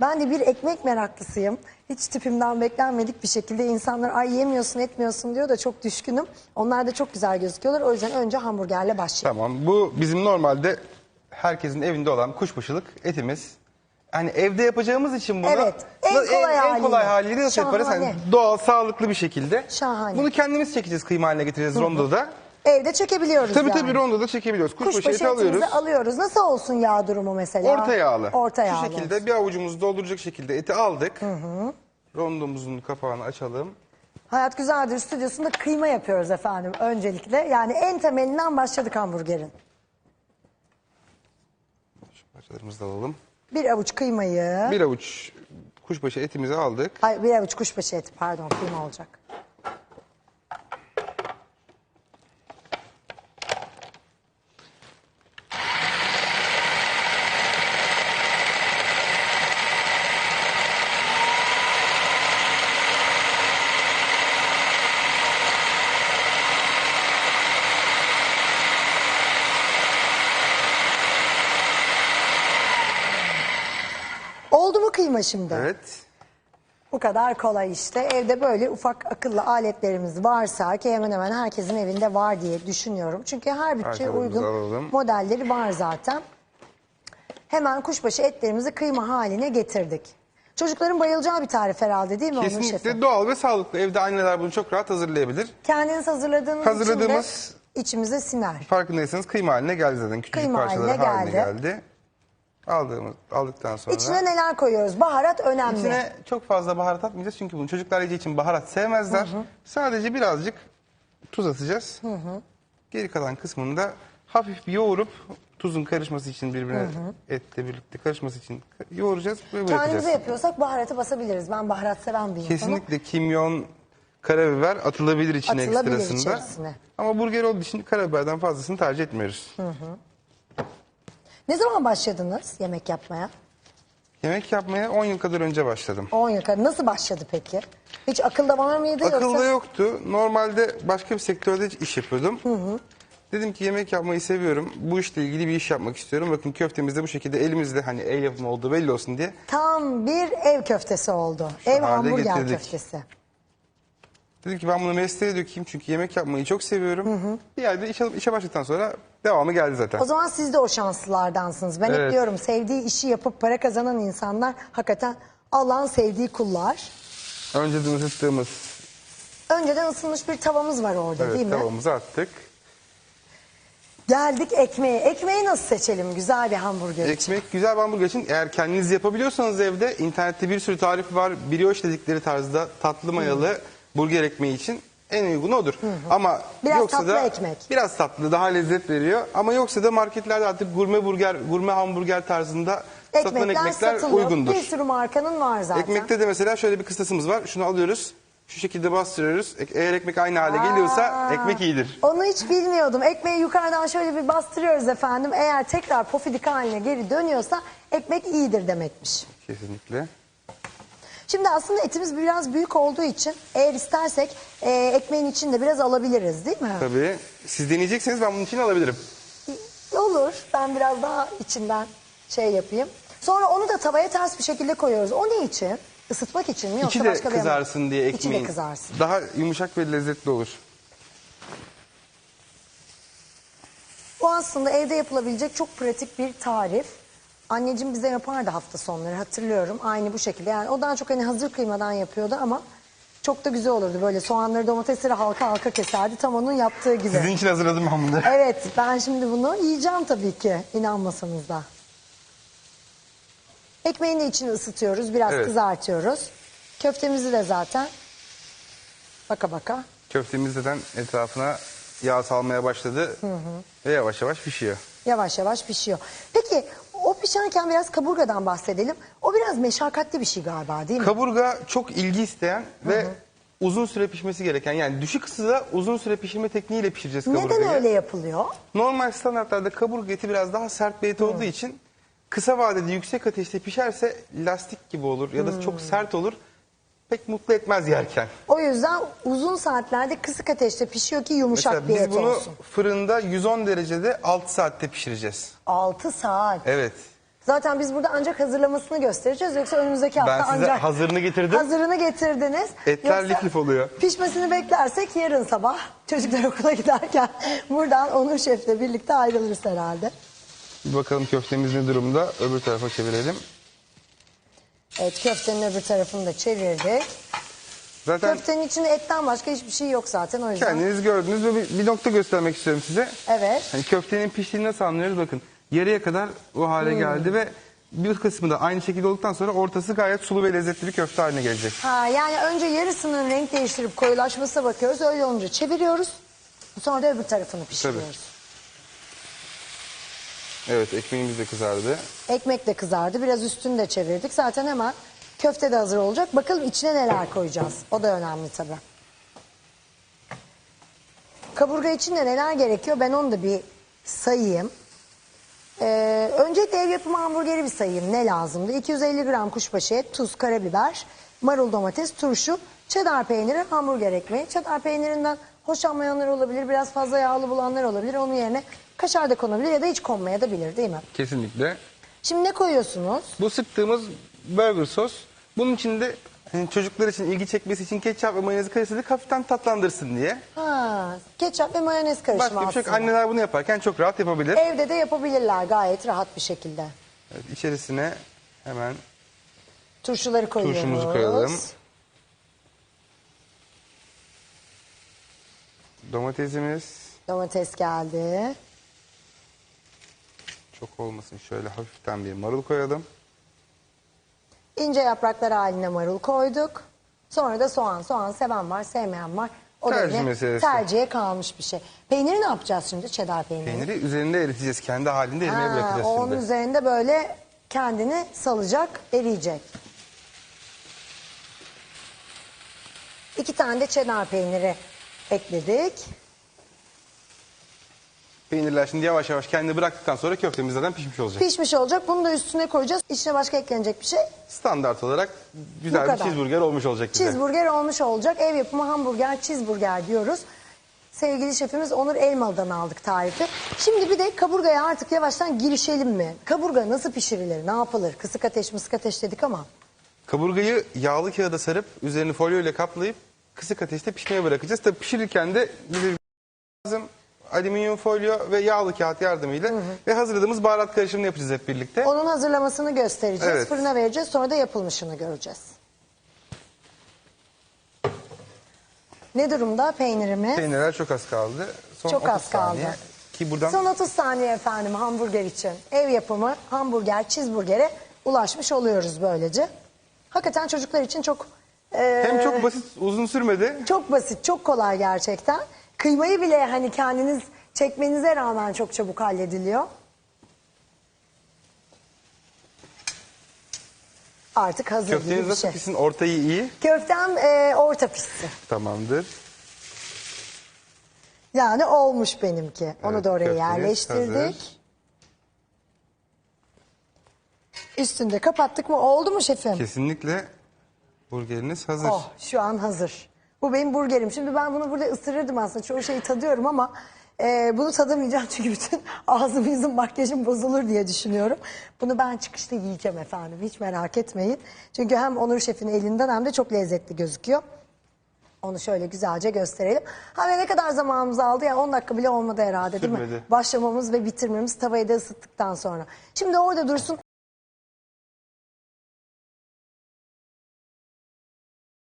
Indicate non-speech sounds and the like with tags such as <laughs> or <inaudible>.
Ben de bir ekmek meraklısıyım. Hiç tipimden beklenmedik bir şekilde insanlar ay yemiyorsun etmiyorsun diyor da çok düşkünüm. Onlar da çok güzel gözüküyorlar. O yüzden önce hamburgerle başlayalım. Tamam bu bizim normalde herkesin evinde olan kuşbaşılık etimiz. Hani evde yapacağımız için bunu Evet, en kolay en, haliyle. kolay haliyle nasıl yaparız? Hani Şahane. doğal, sağlıklı bir şekilde. Şahane. Bunu kendimiz çekeceğiz kıyma haline getireceğiz rondoda. Evde çekebiliyoruz Tabii yani. tabii rondoda çekebiliyoruz. Kuşbaşı, Kuşbaşı eti alıyoruz. etimizi alıyoruz. Nasıl olsun yağ durumu mesela? Orta yağlı. Orta yağlı. Şu şekilde bir avucumuzu dolduracak şekilde eti aldık. Rondomuzun kapağını açalım. Hayat Güzeldir stüdyosunda kıyma yapıyoruz efendim öncelikle. Yani en temelinden başladık hamburgerin. Şu parçalarımızı da alalım. Bir avuç kıymayı, Bir avuç kuşbaşı etimizi aldık. ay bir avuç kuşbaşı eti pardon kıyma olacak. Oldu mu kıyma şimdi? Evet. Bu kadar kolay işte. Evde böyle ufak akıllı aletlerimiz varsa ki hemen hemen herkesin evinde var diye düşünüyorum. Çünkü her bütçeye uygun alalım. modelleri var zaten. Hemen kuşbaşı etlerimizi kıyma haline getirdik. Çocukların bayılacağı bir tarif herhalde değil mi onun şefi? Kesinlikle doğal ve sağlıklı. Evde anneler bunu çok rahat hazırlayabilir. Kendiniz hazırladığınız Hazırladığımız- için de içimize siner. Farkındaysanız kıyma haline geldi zaten. Küçücük Kıyma parçaları haline haline geldi. geldi. Aldığımız, aldıktan sonra İçine neler koyuyoruz? Baharat önemli. içine çok fazla baharat atmayacağız çünkü bunu çocuklar yiyeceği için baharat sevmezler. Sadece birazcık tuz atacağız. Geri kalan kısmını da hafif bir yoğurup tuzun karışması için birbirine etle birlikte karışması için yoğuracağız ve Kendimize bırakacağız. yapıyorsak baharatı basabiliriz. Ben baharat seven bir insanım. Kesinlikle kimyon, karabiber atılabilir içine Atılabilir ekstrasında. içerisine. Ama burger olduğu için karabiberden fazlasını tercih etmiyoruz. Ne zaman başladınız yemek yapmaya? Yemek yapmaya 10 yıl kadar önce başladım. 10 yıl kadar. Nasıl başladı peki? Hiç akılda var mıydı Akılda yoksa? yoktu. Normalde başka bir sektörde iş yapıyordum. Dedim ki yemek yapmayı seviyorum. Bu işle ilgili bir iş yapmak istiyorum. Bakın köftemizde bu şekilde elimizde hani el yapımı olduğu belli olsun diye. Tam bir ev köftesi oldu. ev hale hamburger getirdik. köftesi. Dedim ki ben bunu mesleğe dökeyim çünkü yemek yapmayı çok seviyorum. Bir yerde işe, işe başladıktan sonra devamı geldi zaten. O zaman siz de o şanslılardansınız. Ben hep Evet. diyorum sevdiği işi yapıp para kazanan insanlar hakikaten Allah'ın sevdiği kullar. Önceden ısıttığımız Önceden ısınmış bir tavamız var orada değil evet, mi? tavamızı attık. Geldik ekmeğe. Ekmeği nasıl seçelim güzel bir hamburger için? Ekmek güzel bir hamburger için eğer kendiniz yapabiliyorsanız evde internette bir sürü tarif var. Brioche dedikleri tarzda tatlı mayalı burger ekmeği için en uygun odur. Ama Biraz yoksa tatlı da ekmek. biraz tatlı daha lezzet veriyor. Ama yoksa da marketlerde artık gurme burger, gurme hamburger tarzında satılan Ekmekler ekmekler satılıyor. uygundur. Bir sürü markanın var zaten. Ekmekte de mesela şöyle bir kıstasımız var. Şunu alıyoruz. Şu şekilde bastırıyoruz. Eğer ekmek aynı hale geliyorsa Aa, ekmek iyidir. Onu hiç bilmiyordum. Ekmeği yukarıdan şöyle bir bastırıyoruz efendim. Eğer tekrar pofidik haline geri dönüyorsa ekmek iyidir demekmiş. Kesinlikle. Şimdi aslında etimiz biraz büyük olduğu için eğer istersek e, ekmeğin içinde biraz alabiliriz değil mi? Tabii. Siz deneyecekseniz ben bunun için alabilirim. Olur. Ben biraz daha içinden şey yapayım. Sonra onu da tavaya ters bir şekilde koyuyoruz. O ne için? Isıtmak için mi yoksa İçi de başka bir amaç? kızarsın diye ekmeğin. İçi de kızarsın. Daha yumuşak ve lezzetli olur. Bu aslında evde yapılabilecek çok pratik bir tarif. Anneciğim bize yapardı hafta sonları hatırlıyorum. Aynı bu şekilde. Yani o daha çok hani hazır kıymadan yapıyordu ama çok da güzel olurdu. Böyle soğanları domatesleri halka halka keserdi. Tam onun yaptığı gibi. Sizin için hazırladım ben bunları. <laughs> Evet ben şimdi bunu yiyeceğim tabii ki inanmasanız da. Ekmeğin de içini ısıtıyoruz. Biraz Evet. kızartıyoruz. Köftemizi de zaten baka baka. Köftemiz zaten etrafına yağ salmaya başladı. Ve yavaş yavaş pişiyor. Yavaş yavaş pişiyor. Peki pişerken biraz kaburgadan bahsedelim. O biraz meşakkatli bir şey galiba değil mi? Kaburga çok ilgi isteyen ve uzun süre pişmesi gereken yani düşük ısıda uzun süre pişirme tekniğiyle pişireceğiz kaburgayı. Neden öyle yapılıyor? Normal standartlarda kaburga eti biraz daha sert bir et olduğu için kısa vadede yüksek ateşte pişerse lastik gibi olur ya da çok sert olur. Pek mutlu etmez yerken. O yüzden uzun saatlerde kısık ateşte pişiyor ki yumuşak Mesela bir biz et bunu olsun. fırında 110 derecede 6 saatte pişireceğiz. 6 saat. Evet. Zaten biz burada ancak hazırlamasını göstereceğiz. Yoksa önümüzdeki hafta Ben size ancak... hazırını getirdim. Hazırını getirdiniz. Etler Yoksa oluyor. Pişmesini beklersek yarın sabah çocuklar <laughs> okula giderken buradan Onur Şef'le birlikte ayrılırız herhalde. Bir bakalım köftemiz ne durumda. Öbür tarafa çevirelim. Evet köftenin öbür tarafını da çevirdik. Zaten Köftenin içinde etten başka hiçbir şey yok zaten o yüzden. kendiniz gördünüz ve bir, bir nokta göstermek istiyorum size. Evet. Hani köftenin piştiğini nasıl anlıyoruz? Bakın yarıya kadar o hale Hmm. geldi ve bir kısmı da aynı şekilde olduktan sonra ortası gayet sulu ve lezzetli bir köfte haline gelecek. Ha, yani önce yarısının renk değiştirip koyulaşmasına bakıyoruz. Öyle olunca çeviriyoruz. Sonra da öbür tarafını pişiriyoruz. Evet ekmeğimiz de kızardı. Ekmek de kızardı. Biraz üstünü de çevirdik. Zaten hemen köfte de hazır olacak. Bakalım içine neler koyacağız. O da önemli tabii. Kaburga için de neler gerekiyor ben onu da bir sayayım. Ee, öncelikle ev yapımı hamburgeri bir sayayım. Ne lazımdı? 250 gram kuşbaşı et, tuz, karabiber, marul domates, turşu, çedar peyniri, hamburger ekmeği. Çedar peynirinden hoşlanmayanlar olabilir, biraz fazla yağlı bulanlar olabilir. Onun yerine kaşar da konabilir ya da hiç konmaya da bilir değil mi? Kesinlikle. Şimdi ne koyuyorsunuz? Bu sıktığımız burger sos. Bunun içinde hani çocuklar için ilgi çekmesi için ketçap ve mayonezi karıştırdık hafiften tatlandırsın diye. Ha, ketçap ve mayonez karışımı Başka bir şey yok. aslında. Anneler bunu yaparken çok rahat yapabilir. Evde de yapabilirler gayet rahat bir şekilde. Evet, içerisine hemen Turşuları koyuyoruz. turşumuzu koyalım. Domatesimiz Domates geldi. çok olmasın. Şöyle hafiften bir marul koyalım. İnce yapraklar haline marul koyduk. Sonra da soğan. Soğan seven var, sevmeyen var. O Tercih yine meselesi. tercihe kalmış bir şey. Peyniri ne yapacağız şimdi? Çedar peyniri. Peyniri üzerinde eriteceğiz. Kendi halinde erimeye Ha, bırakacağız o onun şimdi. üzerinde böyle kendini salacak, eriyecek. İki tane de çedar peyniri ekledik. Peynirler şimdi yavaş yavaş kendini bıraktıktan sonra köftemiz zaten pişmiş olacak. Pişmiş olacak. Bunu da üstüne koyacağız. İçine başka eklenecek bir şey. Standart olarak güzel bir kadar. cheeseburger olmuş olacak bize. Cheeseburger olmuş olacak. Ev yapımı hamburger, cheeseburger diyoruz. Sevgili şefimiz Onur Elmalı'dan aldık tarifi. Şimdi bir de kaburgaya artık yavaştan girişelim mi? Kaburga nasıl pişirilir, ne yapılır? Kısık ateş, mısık ateş dedik ama. Kaburgayı yağlı kağıda sarıp üzerini folyo ile kaplayıp kısık ateşte pişmeye bırakacağız. Tabii pişirirken de lazım alüminyum folyo ve yağlı kağıt yardımıyla ve hazırladığımız baharat karışımını yapacağız hep birlikte. Onun hazırlamasını göstereceğiz, Evet. fırına vereceğiz, sonra da yapılmışını göreceğiz. Ne durumda peynirimiz? Peynirler çok az kaldı. Son Çok 30 az kaldı. saniye. Ki buradan Son 30 saniye efendim hamburger için. Ev yapımı hamburger, cheeseburger'e ulaşmış oluyoruz böylece. Hakikaten çocuklar için çok e, hem çok basit uzun sürmedi. çok basit, çok kolay gerçekten. Kıymayı bile hani kendiniz çekmenize rağmen çok çabuk hallediliyor. Artık hazır gibi Köfteniz bir nasıl şey. pişsin? Ortayı iyi. Köftem e, orta pişsin. Tamamdır. Yani olmuş benimki. Onu Evet, da oraya köfteniz yerleştirdik. hazır. Üstünde kapattık mı? Oldu mu şefim? Kesinlikle burgeriniz hazır. Oh şu an hazır. Bu benim burgerim. Şimdi ben bunu burada ısırırdım aslında. Çoğu şeyi tadıyorum ama e, bunu tadamayacağım <laughs> çünkü bütün ağzım yüzüm makyajım bozulur diye düşünüyorum. Bunu ben çıkışta yiyeceğim efendim. Hiç merak etmeyin. Çünkü hem Onur Şef'in elinden hem de çok lezzetli gözüküyor. Onu şöyle güzelce gösterelim. Ha ve ne kadar zamanımız aldı? Yani 10 dakika bile olmadı herhalde değil mi? Sürmedi. Başlamamız ve bitirmemiz tavayı da ısıttıktan sonra. Şimdi orada dursun.